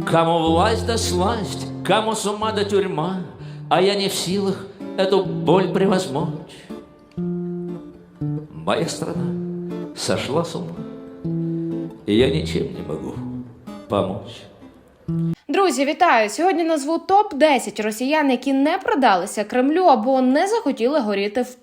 Кому власть да сласть, кому с ума да тюрьма, а я не в силах эту боль превозмочь. Моя страна сошла с ума, и я ничем не могу помочь. Друзі, вітаю! Сьогодні назву топ 10 росіян, які не продалися Кремлю або не захотіли горіти в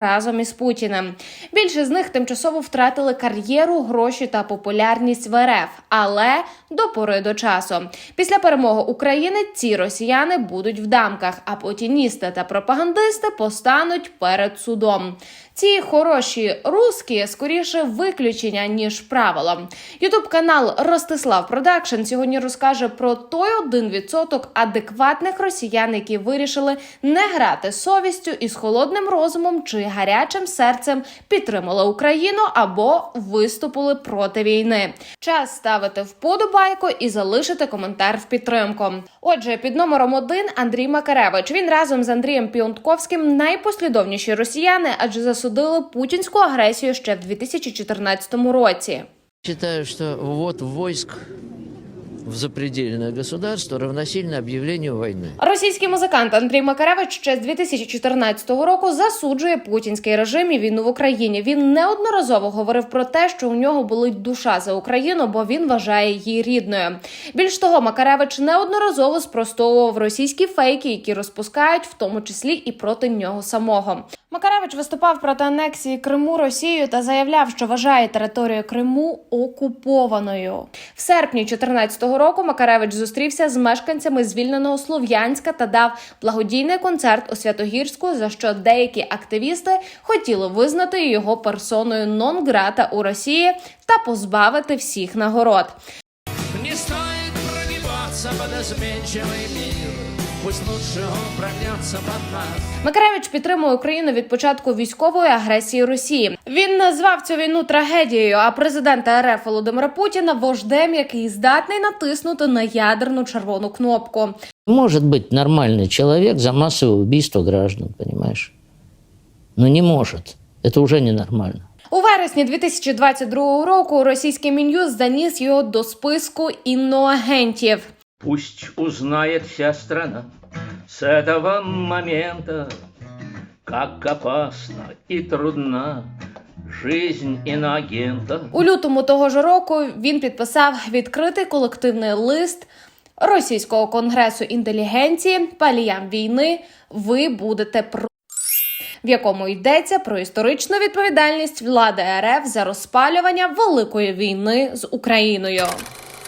разом із Путіним. Більше з них тимчасово втратили кар'єру, гроші та популярність в РФ, але до пори до часу. Після перемоги України ці росіяни будуть в дамках, а путіністи та пропагандисти постануть перед судом. Ці хороші руски скоріше виключення ніж правило. Ютуб канал Ростислав Продакшн сьогодні розкаже про той один відсоток адекватних росіян, які вирішили не грати совістю і з холодним розумом чи гарячим серцем підтримали Україну або виступили проти війни. Час ставити вподобайку і залишити коментар в підтримку. Отже, під номером один Андрій Макаревич. Він разом з Андрієм Піонтковським найпослідовніші росіяни, адже засудили путінську агресію ще в 2014 році. Считаю, что ввод войск в запредельное государство равносильно объявлению войны. Російський музикант Андрій Макаревич ще з 2014 року засуджує путінський режим і війну в Україні. Він неодноразово говорив про те, що у нього болить душа за Україну, бо він вважає її рідною. Більш того, Макаревич неодноразово спростовував російські фейки, які розпускають, в тому числі і проти нього самого. Макаревич виступав проти анексії Криму Росією та заявляв, що вважає територію Криму окупованою. В серпні 2014 року Макаревич зустрівся з мешканцями звільненого Слов'янська та дав благодійний концерт у Святогірську, за що деякі активісти хотіли визнати його персоною нон-грата у Росії та позбавити всіх нагород. Не под изменчивый мир, пусть лучше он прогнется под нас. Макаревич підтримує Україну від початку військової агресії Росії. Він назвав цю війну трагедією, а президента РФ Володимира Путіна вождем, який здатний натиснути на ядерну червону кнопку. Может быть нормальный человек за массовое убийство граждан, понимаешь? Но не может. Это уже ненормально. У вересні 2022 року російський мін'юз заніс його до списку інноагентів. Пусть узнает вся страна с этого момента, как опасна и трудна жизнь иноагента. У лютому того ж року він підписав відкритий колективний лист російського конгресу інтелігенції паліям війни. Ви будете про. В якому йдеться про історичну відповідальність влади РФ за розпалювання великої війни з Україною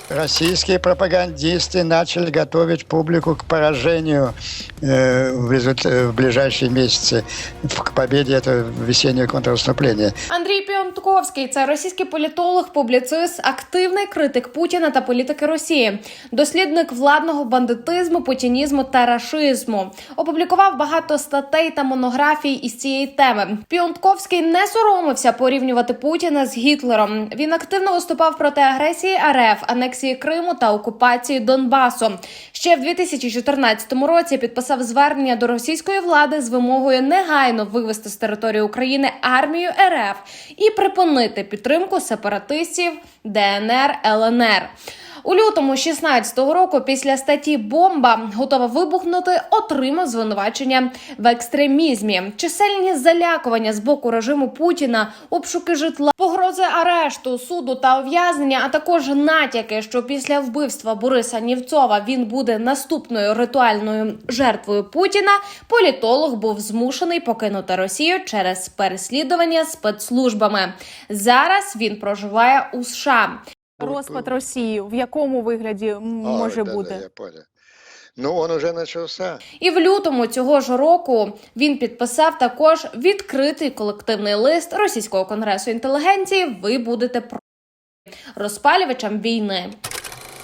Российские пропагандисты начали готовить публику к поражению э, в, результ- в ближайшие месяцы, в- к победе этого весеннего контрнаступления. Андрій Піонтковський це російський політолог, публіцист, активний критик Путіна та політики Росії, дослідник владного бандитизму, путінізму та рашизму. Опублікував багато статей та монографій із цієї теми. Піонтковський не соромився порівнювати Путіна з Гітлером. Він активно виступав проти агресії РФ, анексії Криму та окупації Донбасу. Ще в 2014 році підписав звернення до російської влади з вимогою негайно вивести з території України армію РФ і припинити підтримку сепаратистів ДНР ЛНР. У лютому 16-го року, після статті Бомба готова вибухнути, отримав звинувачення в екстремізмі, чисельні залякування з боку режиму Путіна, обшуки житла, погрози арешту, суду та ув'язнення, а також натяки, що після вбивства Бориса Нівцова він буде наступною ритуальною жертвою Путіна. Політолог був змушений покинути Росію через переслідування спецслужбами. Зараз він проживає у США. Розпад Росії в якому вигляді м, може Ой, да, бути? Да, я понял. Ну, он уже начался. І в лютому цього ж року він підписав також відкритий колективний лист російського конгресу інтелігенції. Ви будете про розпалювачам війни.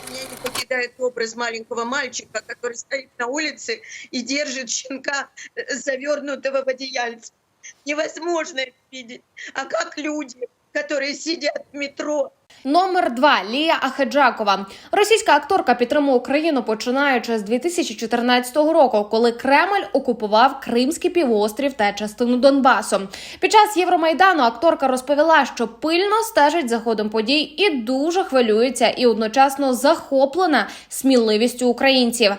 Меня не покидает образ маленького мальчика, который стоит на улице и держит щенка, э, завернутого в одеяльце. Невозможно это видеть. А как люди, которые сидят в метро, Номер два Лія Ахеджакова. Російська акторка підтримує Україну починаючи з 2014 року, коли Кремль окупував Кримський півострів та частину Донбасу. Під час Євромайдану акторка розповіла, що пильно стежить за ходом подій і дуже хвилюється, і одночасно захоплена сміливістю українців.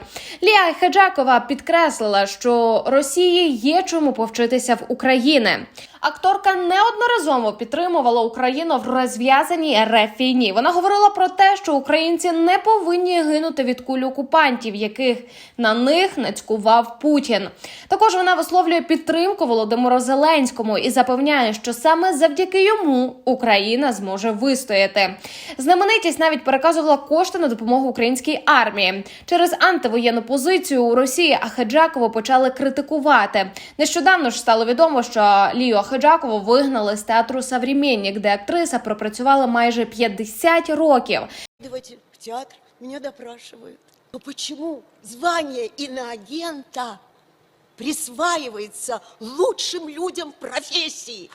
Лія Ахеджакова підкреслила, що Росії є чому повчитися в України. Акторка неодноразово підтримувала Україну в розв'язаній РФ війні. Вона говорила про те, що українці не повинні гинути від куль окупантів, яких на них нацькував Путін. Також вона висловлює підтримку Володимиру Зеленському і запевняє, що саме завдяки йому Україна зможе вистояти. Знаменитість навіть переказувала кошти на допомогу українській армії через антивоєнну позицію у Росії. Ахеджакову почали критикувати. Нещодавно ж стало відомо, що Лію Ахеджакову вигнали з театру «Современник», де актриса пропрацювала майже 50 років. Давайте в театр, меня допрашивают. Но почему звание иноагента присваивается лучшим людям профессии?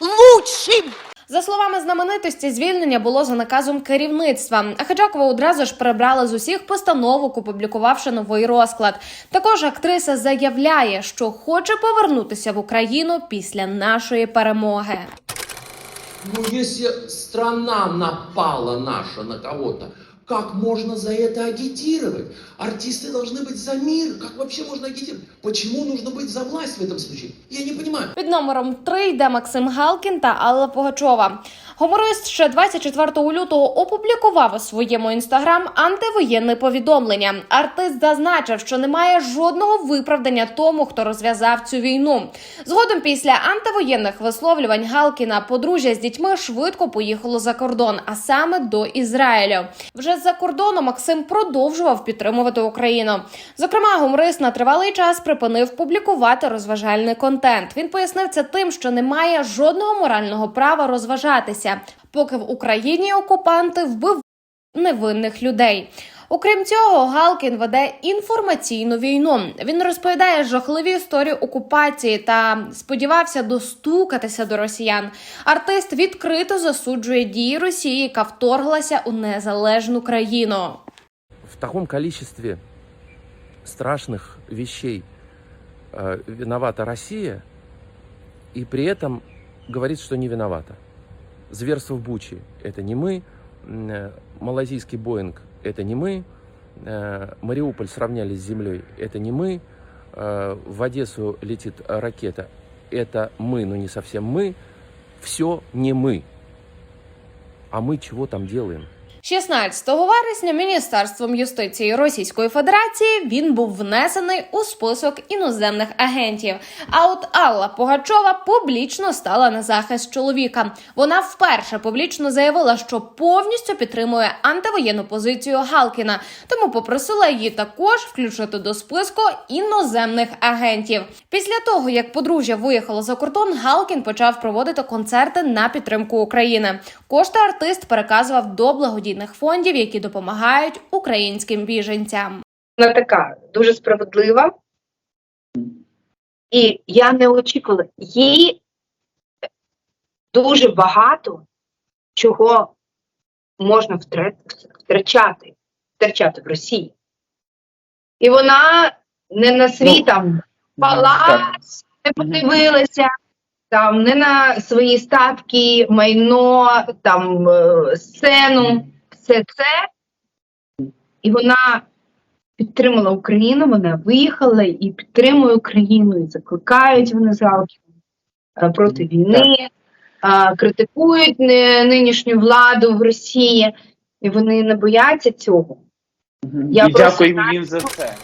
Лучшим! За словами знаменитості, звільнення було за наказом керівництва. Ахеджакова одразу ж прибрали з усіх постановок, опублікувавши новий розклад. Також актриса заявляє, що хоче повернутися в Україну після нашої перемоги Ну, если страна напала наша на кого-то, как можно за это агитировать? Артисты должны быть за мир. Как вообще можно агитировать? Почему нужно быть за власть в этом случае? Я не понимаю. Під номером 3 йде Максим Галкін та Алла Пугачова. Гуморист ще 24 лютого опублікував у своєму інстаграм антивоєнне повідомлення. Артист зазначив, що немає жодного виправдання тому, хто розв'язав цю війну. Згодом після антивоєнних висловлювань Галкіна подружжя з дітьми швидко поїхало за кордон, а саме до Ізраїлю. Вже з-за кордону Максим продовжував підтримувати Україну. Зокрема, гуморист на тривалий час припинив публікувати розважальний контент. Він пояснив це тим, що немає жодного морального права розважатися, поки в Україні окупанти вбив невинних людей. Окрім цього, Галкін веде інформаційну війну. Він розповідає жахливі історії окупації та сподівався достукатися до росіян. Артист відкрито засуджує дії Росії, яка вторглася у незалежну країну. в таком количестве страшных вещей э, виновата Россия, и при этом говорит, что не виновата. Зверство в Буче – это не мы, э, малазийский Боинг – это не мы, э, Мариуполь сравняли с землей – это не мы, э, в Одессу летит ракета – это мы, но не совсем мы, все не мы. А мы чего там делаем? 16 вересня Міністерством юстиції Російської Федерації він був внесений у список іноземних агентів. А от Алла Пугачова публічно стала на захист чоловіка. Вона вперше публічно заявила, що повністю підтримує антивоєнну позицію Галкіна, тому попросила її також включити до списку іноземних агентів. Після того, як подружжя виїхало за кордон, Галкін почав проводити концерти на підтримку України. Кошти артист переказував до благодійних фондів, які допомагають українським біженцям. вона така дуже справедлива. І я не очікувала. Їй дуже багато чого можна втрачати, втрачати в Росії. І вона не на свій там палац не подивилася, там не на свої статки, майно, там е, сцену, все це. І вона підтримала Україну, вона виїхала і підтримує Україну, і закликають вони залки е, проти війни, е, критикують нинішню владу в Росії, і вони не бояться цього. Я і просто дякуємо знаю, їм за це.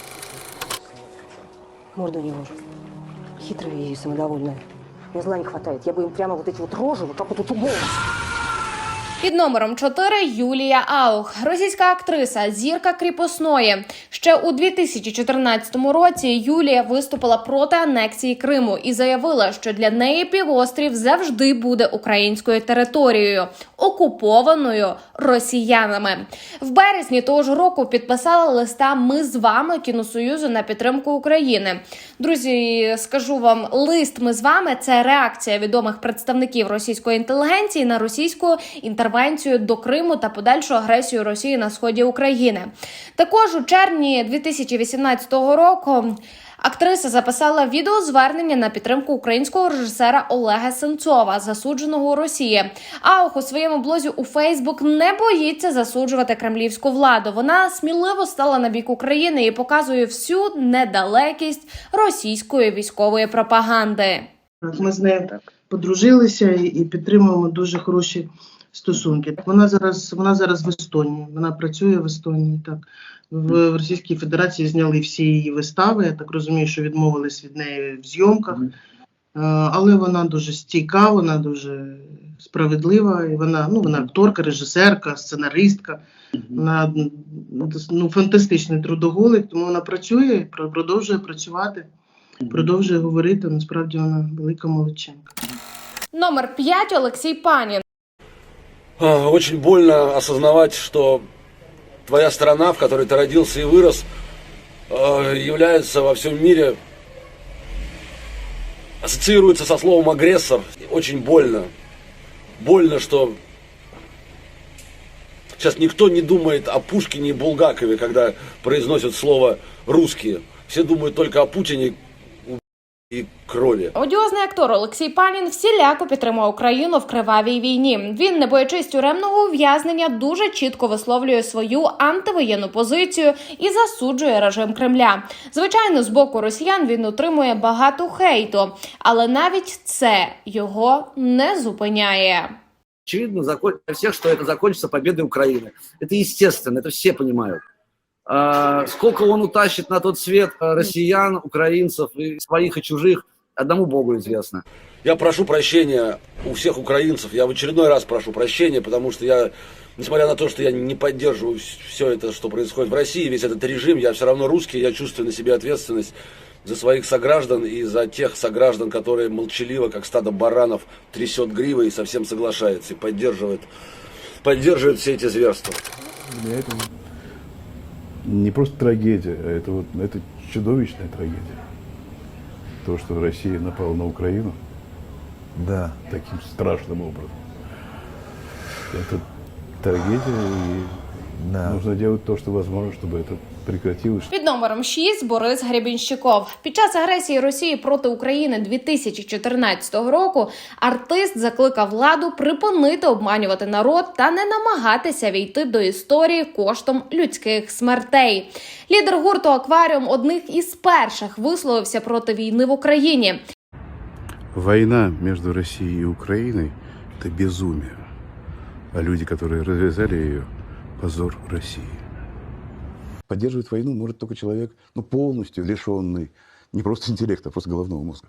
Морда у него хитрая и самодовольная. Мне зла не хватает. Я бы им прямо вот эти вот рожи, вот так вот тут углом. Під номером 4 Юлія Аух, російська актриса, зірка кріпосної. Ще у 2014 році Юлія виступила проти анексії Криму і заявила, що для неї півострів завжди буде українською територією, окупованою росіянами. В березні того ж року підписала листа Ми з вами кіносоюзу на підтримку України. Друзі, скажу вам, лист Ми з вами це реакція відомих представників російської інтелігенції на російську інтервенцію інтервенцію до Криму та подальшу агресію Росії на сході України. Також у червні 2018 року. Актриса записала відеозвернення на підтримку українського режисера Олега Сенцова, засудженого у Росії. Аух у своєму блозі у Фейсбук не боїться засуджувати кремлівську владу. Вона сміливо стала на бік України і показує всю недалекість російської військової пропаганди. Ми з нею подружилися і- підтримуємо дуже хороші стосунки. Вона зараз вона зараз в Естонії. Вона працює в Естонії. Так в, в Російській Федерації зняли всі її вистави. Я так розумію, що відмовились від неї в зйомках. Е, Але вона дуже стійка, вона дуже справедлива. І вона ну вона акторка, режисерка, сценаристка. Вона ну, фантастичний трудоголик, тому вона працює, продовжує працювати, продовжує говорити. Насправді вона велика молодчинка. Номер 5 Олексій Панін. А, Очень больно осознавать, что твоя страна, в которой ты родился и вырос, э, является во всем мире, ассоциируется со словом агрессор. Очень больно. Больно, что сейчас никто не думает о Пушкине и Булгакове, когда произносят слово «русские». Все думают только о Путине и крови. Одіозний актор Олексій Панін всіляко підтримує Україну в кривавій війні. Він, не боячись тюремного ув'язнення, дуже чітко висловлює свою антивоєнну позицію і засуджує режим Кремля. Звичайно, з боку росіян він отримує багато хейту, але навіть це його не зупиняє. очевидно закон... для всех, что это закончится победой Украины. Это естественно, это все понимают. А, сколько он утащит на тот свет а, россиян, украинцев, и своих и чужих, одному Богу известно. Я прошу прощения у всех украинцев. Я в очередной раз прошу прощения, потому что я, несмотря на то, что я не поддерживаю все это, что происходит в России, весь этот режим, я все равно русский, я чувствую на себе ответственность за своих сограждан и за тех сограждан, которые молчаливо, как стадо баранов, трясет гривой и совсем соглашается и поддерживает, поддерживает все эти зверства. Для этого не просто трагедия, а это, вот, это чудовищная трагедия. То, что Россия напала на Украину, да, таким страшным образом. Это трагедия, и нужно делать то, что возможно, чтобы это прекратилось. Під номером 6 Борис Гребінщиков. Під час агресії Росії проти України 2014 року артист закликав владу припинити обманювати народ та не намагатися війти до історії коштом людських смертей. Лідер гурту Акваріум одних із перших висловився проти війни в Україні. Война между Россией и Украиной – это безумие. А люди, которые развязали ее – позор России. Поддерживать войну может только человек, ну, полностью лишенный не просто интеллекта, а просто головного мозга.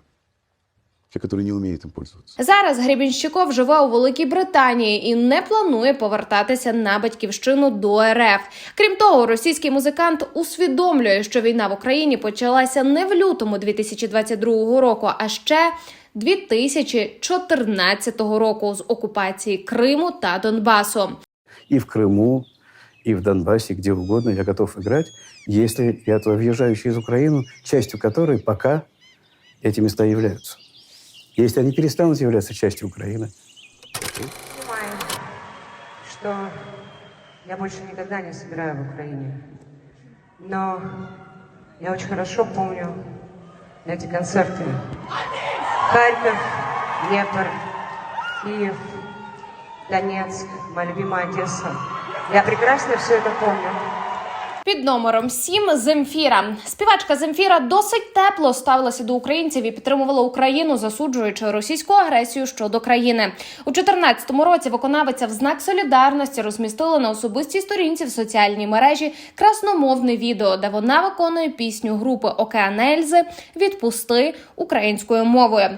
Человек, который не умеет им пользоваться. Зараз Гребінщиков живе у Великій Британії і не планує повертатися на батьківщину до РФ. Крім того, російський музикант усвідомлює, що війна в Україні почалася не в лютому 2022 року, а ще 2014 року з окупації Криму та Донбасу. И в Крыму, и в Донбассе, где угодно я готов играть, если я туда въезжаю через Украину, частью которой пока эти места являются. Если они перестанут являться частью Украины, Понимаю, что я больше никогда не сыграю в Украине. Но я очень хорошо помню эти концерты. Харьков, Днепр, Киев, Донецк, моя любимая Одесса. Я прекрасно все это помню. Під номером 7 Земфіра. Співачка Земфіра досить тепло ставилася до українців і підтримувала Україну, засуджуючи російську агресію щодо країни. У 2014 році виконавиця в знак солідарності розмістила на особистій сторінці в соціальній мережі красномовне відео, де вона виконує пісню групи Океан Ельзи Відпусти українською мовою.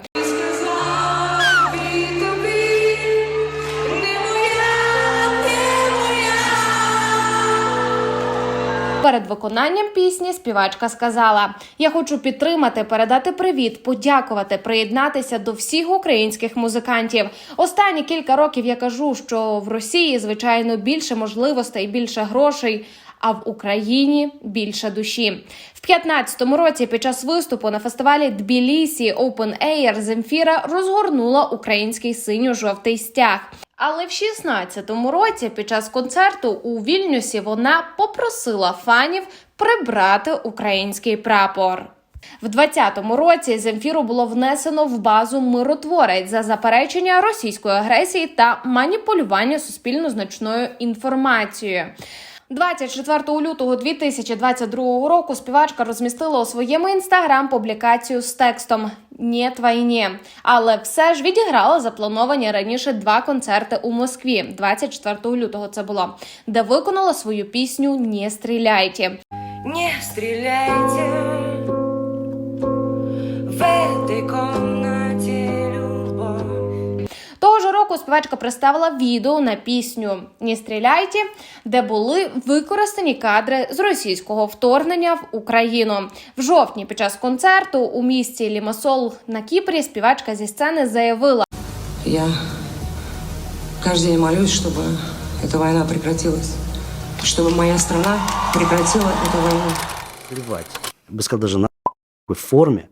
Перед виконанням пісні співачка сказала: Я хочу підтримати, передати привіт, подякувати, приєднатися до всіх українських музикантів. Останні кілька років я кажу, що в Росії звичайно більше можливостей, більше грошей. А в Україні більше душі. В 15-му році під час виступу на фестивалі Тбілісі Open Air Земфіра розгорнула український синьо-жовтий стяг. Але в 16-му році під час концерту у Вільнюсі вона попросила фанів прибрати український прапор. В 20-му році Земфіру було внесено в базу миротворець за заперечення російської агресії та маніпулювання суспільно значною інформацією. 24 лютого 2022 року співачка розмістила у своєму інстаграм публікацію з текстом «Нєт війні», але все ж відіграла заплановані раніше два концерти у Москві. 24 лютого це було, де виконала свою пісню «Не стріляйте». Не стреляйте співачка представила відео на пісню «Не стріляйте», де були використані кадри з російського вторгнення в Україну. В жовтні під час концерту у місті Лімасол на Кіпрі співачка зі сцени заявила. Я каждый день молюсь, чтобы эта война прекратилась. Чтобы моя страна прекратила эту войну. Плевать. Я бы сказал, даже на какой форме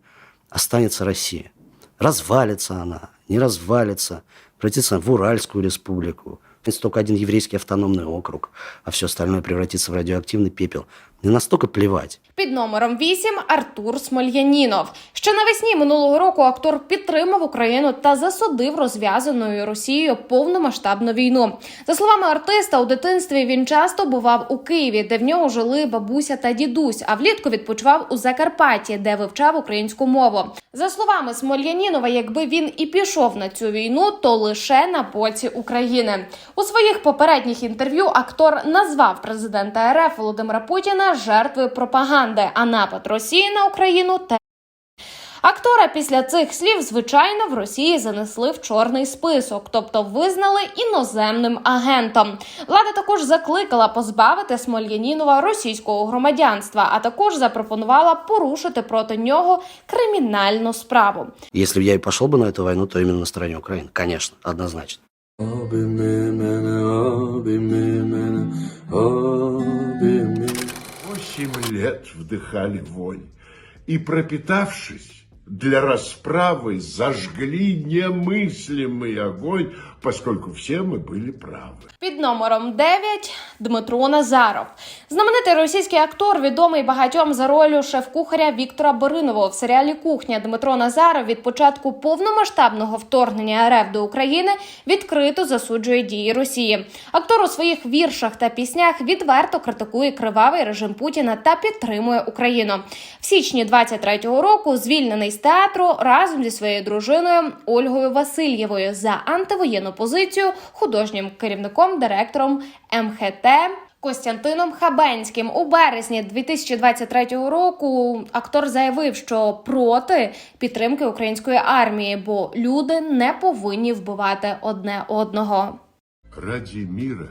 останется Россия. Развалится она, не развалится, превратится в Уральскую республику. Если только один еврейский автономный округ, а все остальное превратится в радиоактивный пепел. Мне настолько плевать. Під номером 8 Артур Смольянінов. Ще навесні минулого року актор підтримав Україну та засудив розв'язаною Росією повномасштабну війну. За словами артиста, у дитинстві він часто бував у Києві, де в нього жили бабуся та дідусь. А влітку відпочивав у Закарпатті, де вивчав українську мову. За словами Смольянінова, якби він і пішов на цю війну, то лише на боці України. У своїх попередніх інтерв'ю актор назвав президента РФ Володимира Путіна жертвою пропаганди, а напад Росії на Україну те. Актора після цих слів, звичайно, в Росії занесли в чорний список, тобто визнали іноземним агентом. Влада також закликала позбавити Смольянінова російського громадянства, а також запропонувала порушити проти нього кримінальну справу. Если бы я и пошел бы на эту войну, то именно на стороне Украины. Конечно, однозначно. Восемь лет вдыхали вонь. И, пропитавшись, для расправы зажгли немыслимый огонь, поскольку все мы были правы. Під номером 9 Дмитро Назаров. Знаменитий російський актор, відомий багатьом за ролью шеф-кухаря Віктора Боринова в серіалі Кухня Дмитро Назаров від початку повномасштабного вторгнення РФ до України відкрито засуджує дії Росії. Актор у своїх віршах та піснях відверто критикує кривавий режим Путіна та підтримує Україну. В січні 23-го року звільнений з театру разом зі своєю дружиною Ольгою Васильєвою за антивоєнну позицію художнім керівником директором МХТ. Костянтином Хабенським у березні 2023 року актор заявив, що проти підтримки української армії, бо люди не повинні вбивати одне одного. Ради мира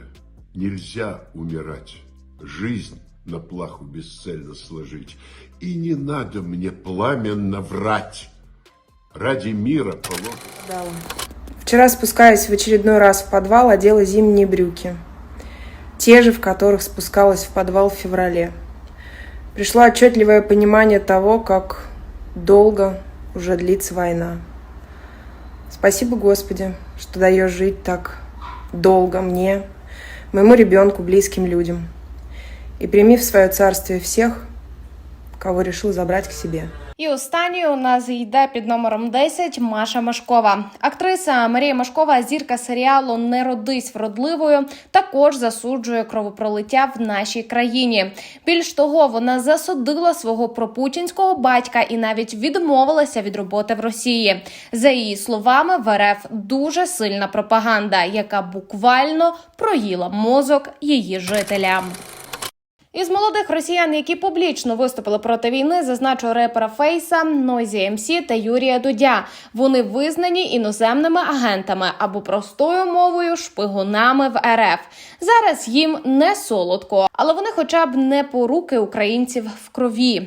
нельзя умирать, жизнь на плаху бесцельно сложить. И не надо мне пламенно врать. Ради мира положено. Вчера, спускаясь в очередной раз в подвал, одела зимние брюки. Те же, в которых спускалась в подвал в феврале. Пришло отчетливое понимание того, как долго уже длится война. Спасибо, Господи, что даешь жить так долго мне, моему ребенку, близким людям. И прими в свое царствие всех, кого решил забрать к себе. І останньою у нас йде під номером 10 Маша Машкова. Актриса Марія Машкова, зірка серіалу Не родись вродливою, також засуджує кровопролиття в нашій країні. Більш того, вона засудила свого пропутінського батька і навіть відмовилася від роботи в Росії. За її словами, в РФ дуже сильна пропаганда, яка буквально проїла мозок її жителям. Із молодих росіян, які публічно виступили проти війни, зазначу репера Фейса, Нойзі МС та Юрія Дудя. Вони визнані іноземними агентами або простою мовою шпигунами в РФ. Зараз їм не солодко, але вони, хоча б не поруки українців в крові.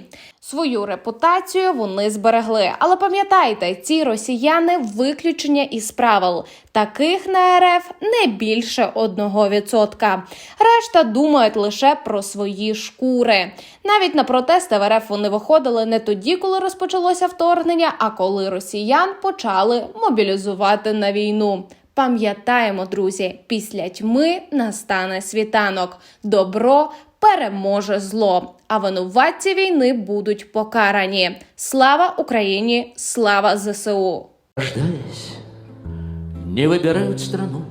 Свою репутацію вони зберегли. Але пам'ятайте, ці росіяни виключення із правил. Таких на РФ не більше 1%. Решта думають лише про свої шкури. Навіть на протести в РФ вони виходили не тоді, коли розпочалося вторгнення, а коли росіян почали мобілізувати на війну. Пам'ятаємо, друзі, після тьми настане світанок. Добро переможе зло, а винуватці війни будуть покарані. Слава Україні! Слава ЗСУ! Рождаясь, не выбирают страну,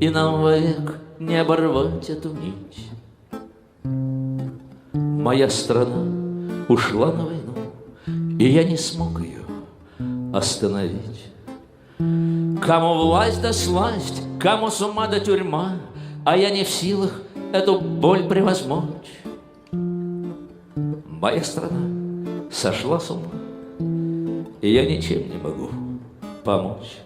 И нам век не оборвать эту нить. Моя страна ушла на войну, И я не смог ее остановить. Кому власть да сласть, кому с ума да тюрьма, А я не в силах эту боль превозмочь. Моя страна сошла с ума, И я ничем не могу помочь.